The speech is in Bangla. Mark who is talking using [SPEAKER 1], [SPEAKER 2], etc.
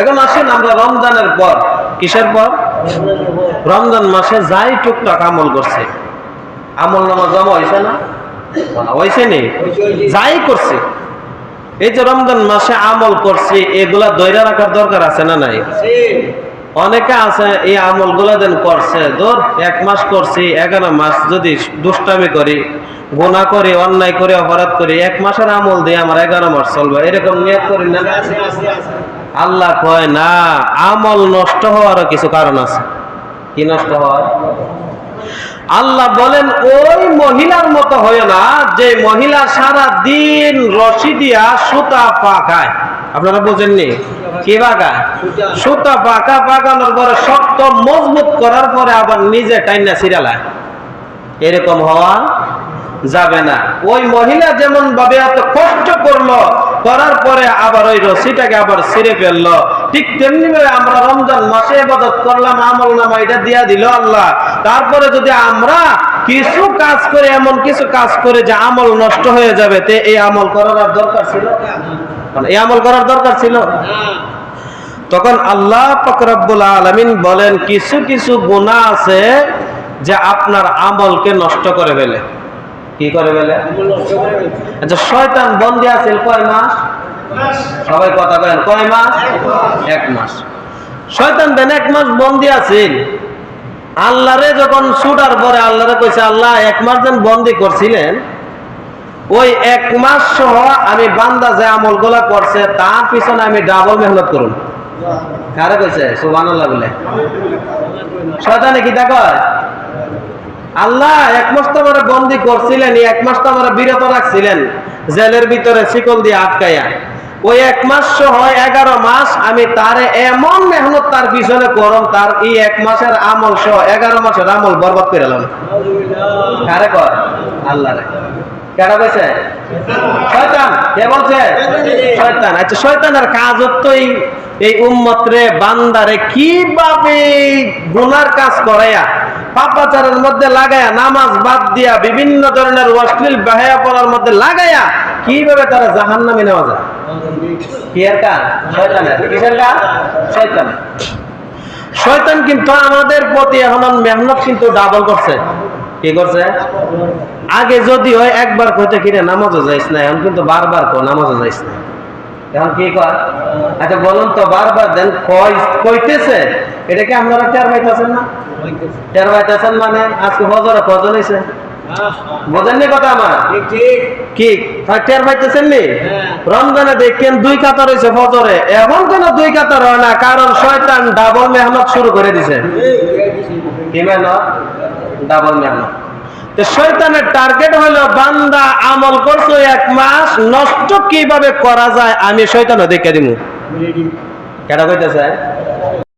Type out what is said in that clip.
[SPEAKER 1] এখন আসেন আমরা রমজানের পর। কিসের পর? রমজান মাসে যাই টুকটাক আমল করছে। আমল নামা জমা হয়েছে না? হয়েছে নি? যাই করছে। এই যে রমজান মাসে আমল করছি, এগুলা দৈরা রাখার দরকার আছে না নাই? অনেকে আছে, এই আমলগুলা দেন করছে, ধর এক মাস করছি, এগারো মাস যদি দুষ্টামি করি গুণা করি, অন্যায় করে, অপরাধ করি, এক মাসের আমল দিয়ে আমার এগারো মাস চলবে। এরকম নিয়ত করি না? আল্লাহ কয়, না, আমল নষ্ট হওয়ারও কিছু কারণ আছে। কি নষ্ট হওয়ার আল্লাহ বলেন, ওই মহিলার মতো হয় না, যে মহিলা সারা দিন রশি দিয়া সুতা পাকায়। আপনারা বোঝেননি? কি পাকায়? সুতা পাকা, পাকানোর পরে শক্ত মজবুত করার পরে আবার নিজে টাইনা সিরালায় এরকম হওয়া যাবে না। ওই মহিলা যেমন ভাবে এত কষ্ট করল করার পরে আবার ওই রশিটাকে আবার ছিঁড়ে ফেলল। ঠিক তেমনি ভাবে আমরা রমজান মাসে ইবাদত করলাম, আমল নামা এটা দিয়া দিল আল্লাহ। তারপরে যদি আমরা কিছু কাজ করে, এমন কিছু কাজ করে যে আমল নষ্ট হয়ে যাবে, তে এই আমল করার আর দরকার ছিল? মানে এই আমল করার দরকার ছিল? তখন আল্লাহ ফকরাবুল আলমিন বলেন, কিছু কিছু গুণা আছে যে আপনার আমলকে নষ্ট করে ফেলে। কি করে ফেলে আচ্ছা শয়তান বন্দি আছে কয় মাস? সবাই কথা বলেন, কয় মাস? এক মাস। শয়তান দেন এক মাস বন্দি আছেন আল্লাহরে যখন ছুটার পরে আল্লাহরে কইছে, আল্লাহ, এক মাস যেন বন্দি করছিলেন, ওই এক মাস সহ আমি বান্দা যে আমলগুলা করছে, তার পিছনে আমি ডাবল মেহনত করুন। কারে কইছে? সুবান বলে। শয়তানে কি দেখো আল্লাহ, এক মাস তো আমার বন্দি করছিলেন এক মাস তো আমার বিরত রাখছিলেন। জেলের ভিতরে শিকল দিয়ে আটকাইয়া। ওই এক মাস সহ এগারো মাস আমি তারে এমন মেহনত তার পিছনে করম, তার এই এক মাসের আমল সহ এগারো মাসের আমল বরবাদ করে এলাম। কারে কর আল্লাহ রে। শয়তান। কে বলছে? শয়তান। আচ্ছা এই রে বান্দারে কীভাবে গুনার কাজ করাইয়া পাপাচারের মধ্যে লাগায়া, নামাজ বাদ দিয়া বিভিন্ন ধরনের অশ্লীল বাহায়া পড়ার মধ্যে লাগায়া, কীভাবে তারা জাহান নামে নেওয়া যায়? শয়তান কিন্তু আমাদের প্রতি এখন মেহনত কিন্তু ডাবল করছে। কি করছে? আগে যদি হয় একবার কইতে, কিরে, নামাজও যাইস না। এখন কিন্তু বারবার কো নামাজও যাইস না। এখন কি কর আচ্ছা বলুন তো, বারবার দেন কই কইতেছে? এটা কি আপনারা টের পাইতেছেন না? টের পাইতেছেন মানে আজকে হজরে কজন হয়েছে বোঝেননি কথা আমার? কি? হয় টের পাইতেছেন নি? রমজানে দেখেন দুই কাতার হয়েছে ফজরে এখন কেন দুই কাতার হয় না কারণ শয়তান ডাবল মেহনত শুরু করে দিছে। কি মেহনত? ডাবল মেহনত। শয়তানের টার্গেট হলো বান্দা আমল করছ এক মাস নষ্ট কীভাবে করা যায় আমি শয়তানও দেখে দিমু। কেটা কইতেছে?